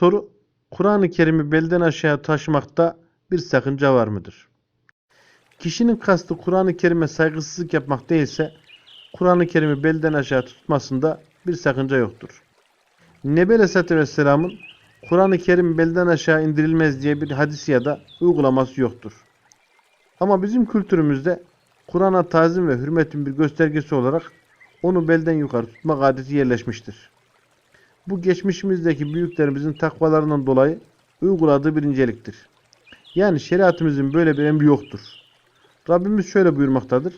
Soru Kur'an-ı Kerim'i belden aşağı taşımakta bir sakınca var mıdır? Kişinin kastı Kur'an-ı Kerim'e saygısızlık yapmak değilse Kur'an-ı Kerim'i belden aşağı tutmasında bir sakınca yoktur. Nebi Aleyhisselatü Vesselam'ın Kur'an-ı Kerim belden aşağı indirilmez diye bir hadisi ya da uygulaması yoktur. Ama bizim kültürümüzde Kur'an'a tazim ve hürmetin bir göstergesi olarak onu belden yukarı tutmak adeti yerleşmiştir. Bu geçmişimizdeki büyüklerimizin takvalarından dolayı uyguladığı bir inceliktir. Yani şeriatımızın böyle bir emri yoktur. Rabbimiz şöyle buyurmaktadır.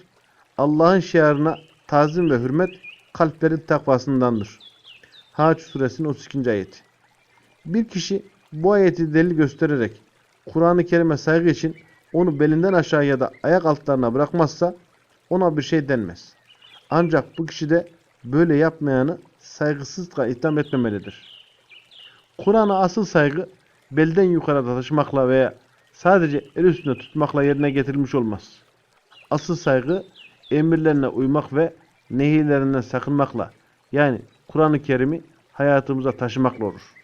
Allah'ın şiarına tazim ve hürmet kalplerin takvasındandır. Haç suresinin 32. ayeti. Bir kişi bu ayeti delil göstererek Kur'an-ı Kerim'e saygı için onu belinden aşağı ya da ayak altlarına bırakmazsa ona bir şey denmez. Ancak bu kişi de böyle yapmayanı saygısızlıkla itham etmemelidir. Kur'an'a asıl saygı belden yukarıda taşımakla veya sadece el üstünde tutmakla yerine getirilmiş olmaz. Asıl saygı emirlerine uymak ve nehirlerinden sakınmakla yani Kur'an-ı Kerim'i hayatımıza taşımakla olur.